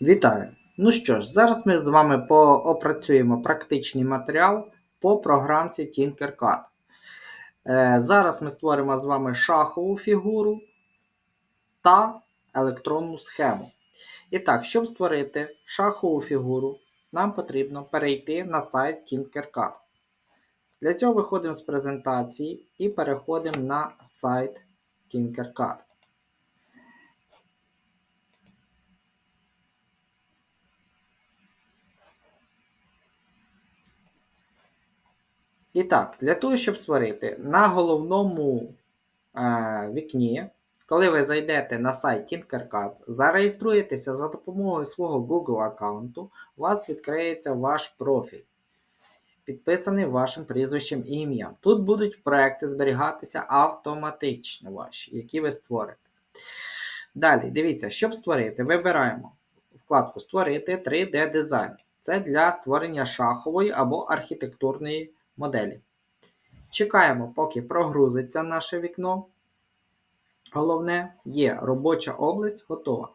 Вітаю! Ну що ж, зараз ми з вами поопрацюємо практичний матеріал по програмці Tinkercad. Е, Зараз ми створимо з вами шахову фігуру та електронну схему. І так, щоб створити шахову фігуру, нам потрібно перейти на сайт Tinkercad. Для цього виходимо з презентації і переходимо на сайт Tinkercad. І так, для того, щоб створити на головному е, вікні, коли ви зайдете на сайт Tinkercad, зареєструєтеся за допомогою свого Google аккаунту, у вас відкриється ваш профіль, підписаний вашим прізвищем і ім'ям. Тут будуть проекти зберігатися автоматично ваші, які ви створите. Далі, дивіться, щоб створити, вибираємо вкладку Створити 3D дизайн. Це для створення шахової або архітектурної моделі. Чекаємо, поки прогрузиться наше вікно. Головне, є робоча область готова.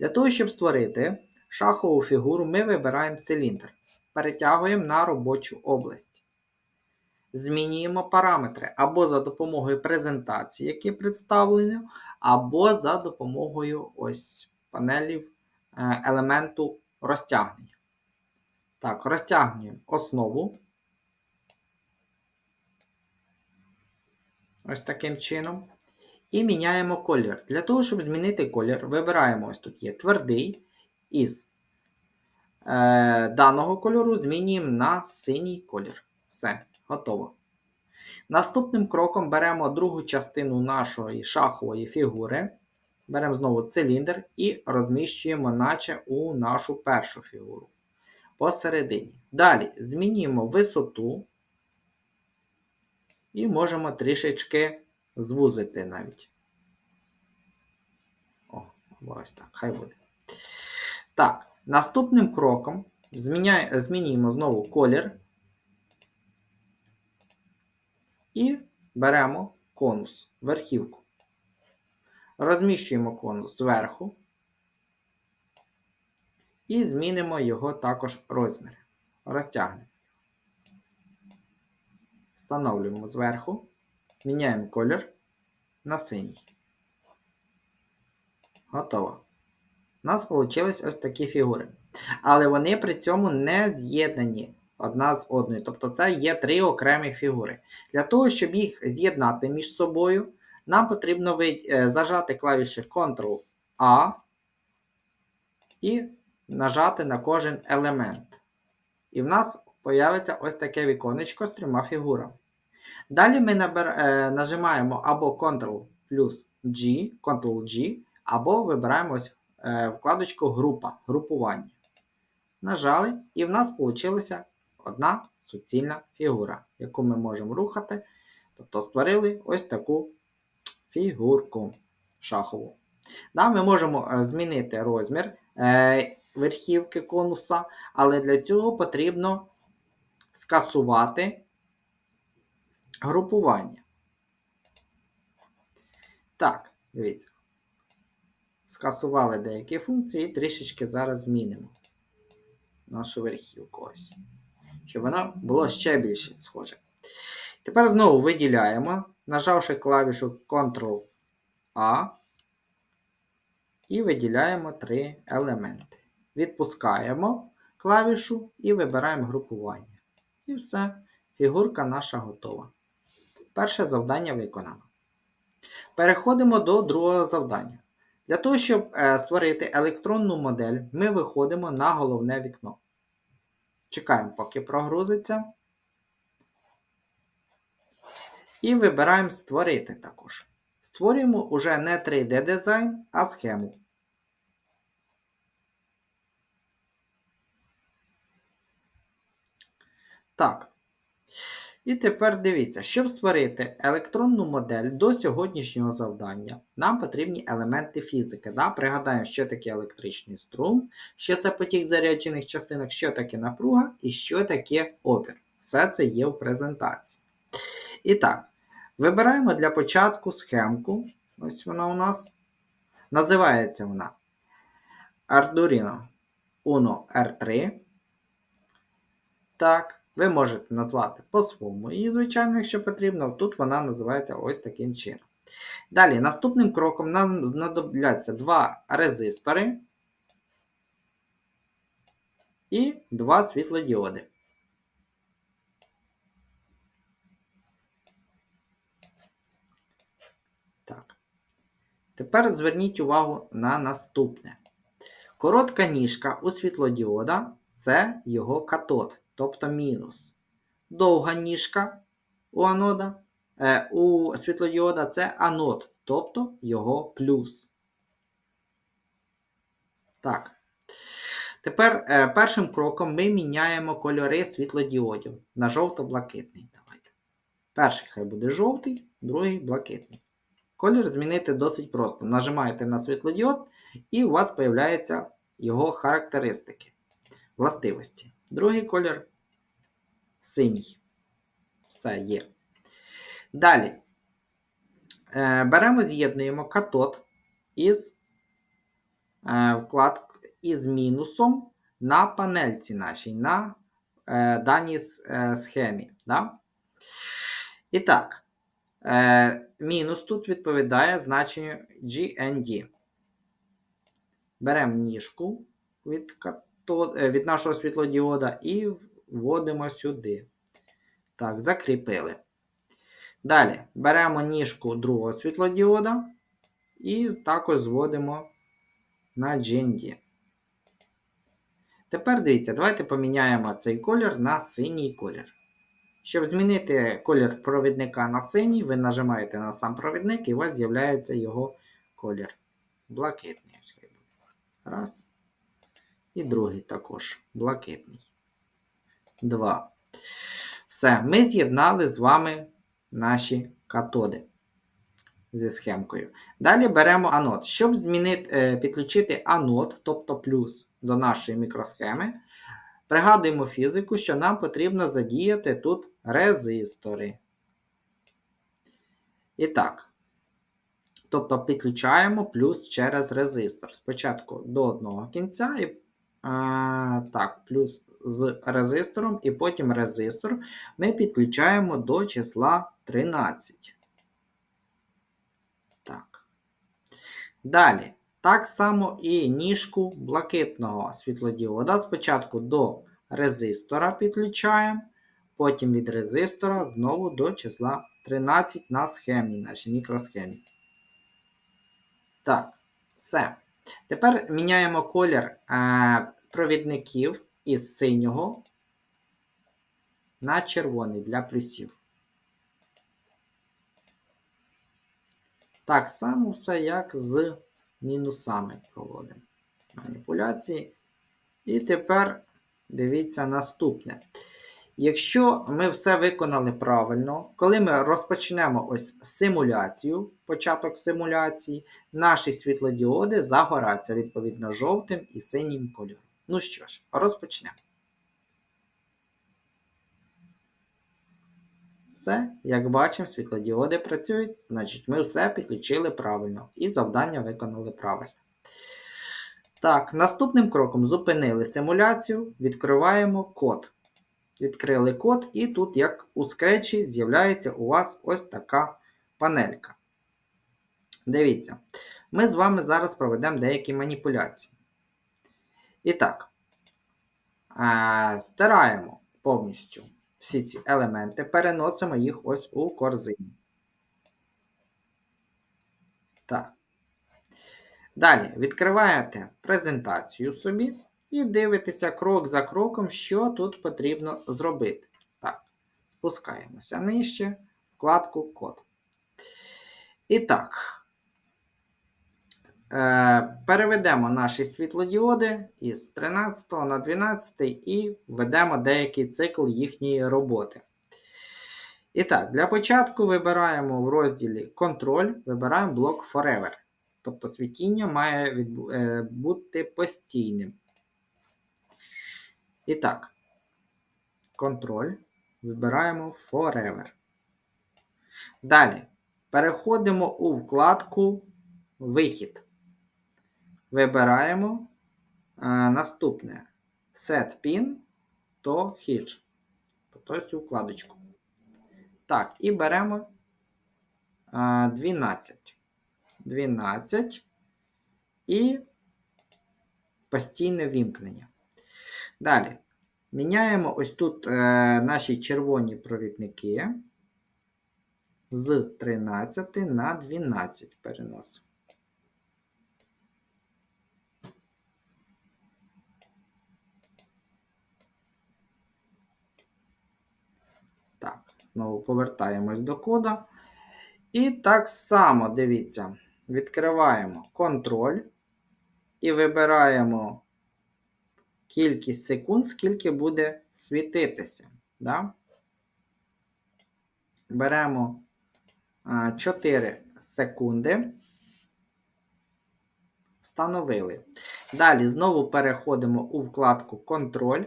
Для того, щоб створити шахову фігуру, ми вибираємо циліндр. Перетягуємо на робочу область. Змінюємо параметри або за допомогою презентації, які представлені, або за допомогою ось панелів е, елементу розтягнення. Так, розтягнуємо основу. Ось таким чином. І міняємо колір. Для того, щоб змінити колір, вибираємо ось тут є твердий із е, даного кольору змінюємо на синій колір. Все, готово. Наступним кроком беремо другу частину нашої шахової фігури. Беремо знову циліндр і розміщуємо, наче у нашу першу фігуру. Посередині. Далі змінюємо висоту і можемо трішечки звузити навіть. О, ось так, хай буде. Так, наступним кроком зміняє, змінюємо знову колір. І беремо конус, верхівку. Розміщуємо конус зверху. І змінимо його також розмір. Розтягнемо. Встановлюємо зверху, міняємо колір на синій. Готово. У нас вийшли ось такі фігури. Але вони при цьому не з'єднані одна з одною. Тобто це є три окремі фігури. Для того, щоб їх з'єднати між собою, нам потрібно е, зажати клавіші Ctrl-A і нажати на кожен елемент. І в нас появиться ось таке віконечко з трьома фігурами. Далі ми набер, е, нажимаємо або Ctrl плюс G, Ctrl-G, або вибираємо ось, е, вкладочку Група, групування. Нажали, і в нас вийшла одна суцільна фігура, яку ми можемо рухати. Тобто створили ось таку фігурку шахову. Да, Ми можемо е, змінити розмір е, верхівки конуса, але для цього потрібно скасувати групування. Так, дивіться. Скасували деякі функції і трішечки зараз змінимо нашу верхівку ось. Щоб воно було ще більше схоже. Тепер знову виділяємо, нажавши клавішу Ctrl-A, і виділяємо три елементи. Відпускаємо клавішу і вибираємо групування. І все, фігурка наша готова. Перше завдання виконано. Переходимо до другого завдання. Для того, щоб е, створити електронну модель, ми виходимо на головне вікно. Чекаємо, поки прогрузиться. І вибираємо Створити також. Створюємо уже не 3D дизайн, а схему. Так. І тепер дивіться, щоб створити електронну модель до сьогоднішнього завдання, нам потрібні елементи фізики. Да? Пригадаємо, що таке електричний струм, що це потік заряджених частинок, що таке напруга і що таке опір. Все це є в презентації. І так, вибираємо для початку схемку. Ось вона у нас. Називається вона Arduino Uno R3. Так, ви можете назвати по-своєму. І, звичайно, якщо потрібно, тут вона називається ось таким чином. Далі, наступним кроком нам знадобляться два резистори і два світлодіоди. Так. Тепер зверніть увагу на наступне. Коротка ніжка у світлодіода це його катод, тобто мінус. Довга ніжка у анода, е, у світлодіода це анод, тобто його плюс. Так. Тепер е, першим кроком ми міняємо кольори світлодіодів на жовто-блакитний. Давайте. Перший хай буде жовтий, другий блакитний. Колір змінити досить просто. Нажимаєте на світлодіод, і у вас з'являються його характеристики, властивості. Другий колір синій. Все є. Далі е, беремо, з'єднуємо катод із е, вкладкою із мінусом на панельці нашій, на е, даній схемі. Да? І так, мінус тут відповідає значенню GND. Беремо ніжку від, катод, від нашого світлодіода і вводимо сюди. Так, закріпили. Далі беремо ніжку другого світлодіода і також зводимо на GND. Тепер дивіться, давайте поміняємо цей колір на синій колір. Щоб змінити колір провідника на синій, ви нажимаєте на сам провідник і у вас з'являється його колір. Блакитний. Раз. І другий також блакитний. Два. Все, ми з'єднали з вами наші катоди зі схемкою. Далі беремо анод. Щоб змінити, е, підключити анод, тобто плюс до нашої мікросхеми, пригадуємо фізику, що нам потрібно задіяти тут резистори. І так. Тобто підключаємо плюс через резистор. Спочатку до одного кінця, і, а, так, плюс з резистором, і потім резистор ми підключаємо до числа 13. Так. Далі. Так само і ніжку блакитного світлодіода. Спочатку до резистора підключаємо, потім від резистора знову до числа 13 на схемі, нашій мікросхемі. Так, все. Тепер міняємо колір е, провідників із синього на червоний для плюсів. Так само все, як з мінусами проводимо маніпуляції. І тепер дивіться наступне. Якщо ми все виконали правильно, коли ми розпочнемо ось симуляцію, початок симуляції, наші світлодіоди загораться відповідно жовтим і синім кольором. Ну що ж, розпочнемо. Все, як бачимо, світлодіоди працюють, значить ми все підключили правильно і завдання виконали правильно. Так, наступним кроком зупинили симуляцію, відкриваємо код. Відкрили код, і тут, як у скретчі, з'являється у вас ось така панелька. Дивіться, ми з вами зараз проведемо деякі маніпуляції. І так, стираємо повністю всі ці елементи, переносимо їх ось у корзину. Так. Далі відкриваєте презентацію собі і дивитеся крок за кроком, що тут потрібно зробити. Так, спускаємося нижче, вкладку Код. І так. Е, переведемо наші світлодіоди із 13 на 12 і введемо деякий цикл їхньої роботи. І так, для початку вибираємо в розділі Контроль, вибираємо блок Forever. Тобто світіння має. Е, бути постійним. І так, контроль. Вибираємо Forever. Далі переходимо у вкладку Вихід. Вибираємо наступне set pin to hitch. Тобто цю вкладочку. Так, і беремо а, 12. 12 і постійне вімкнення. Далі. Міняємо ось тут е, наші червоні провідники з 13 на 12 переносимо. Так, знову повертаємось до кода. І так само, дивіться, відкриваємо контроль і вибираємо кількість секунд, скільки буде світитися. Да? Беремо 4 секунди. Встановили. Далі знову переходимо у вкладку Контроль.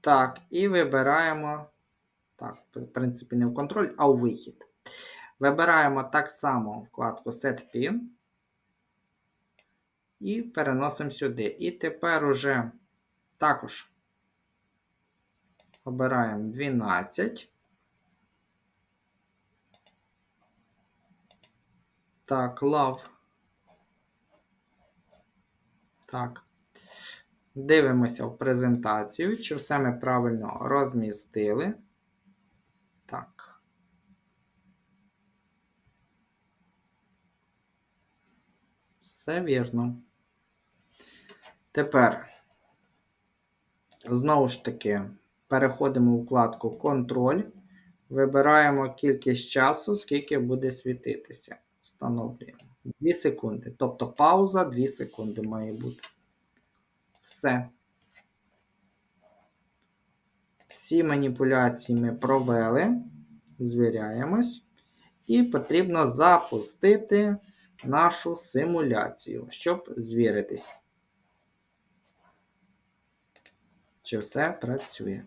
Так, і вибираємо. Так, в принципі, не в контроль, а у вихід. Вибираємо так само вкладку Set Pin. І переносимо сюди. І тепер уже також обираємо 12. Так, love. Так. Дивимося в презентацію, чи все ми правильно розмістили. Так. Все вірно. Тепер, знову ж таки, переходимо у вкладку Контроль. Вибираємо кількість часу, скільки буде світитися. Встановлюємо. 2 секунди. Тобто пауза 2 секунди має бути. Все. Всі маніпуляції ми провели. Звіряємось. І потрібно запустити нашу симуляцію, щоб звіритись. Чи все працює.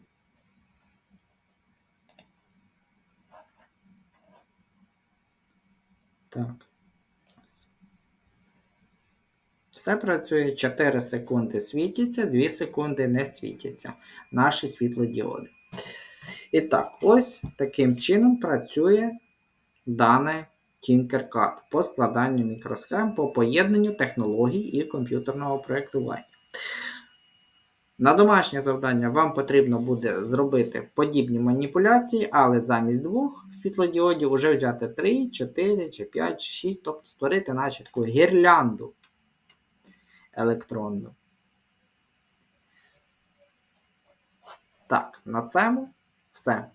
Так. Все працює 4 секунди світяться, 2 секунди не світяться наші світлодіоди. І так, ось таким чином працює дане Tinkercad по складанню мікросхем по поєднанню технологій і комп'ютерного проєктування. На домашнє завдання вам потрібно буде зробити подібні маніпуляції, але замість двох світлодіодів вже взяти 3, 4, чи 5, чи 6, тобто створити наче таку гірлянду електронну. Так, на цьому все.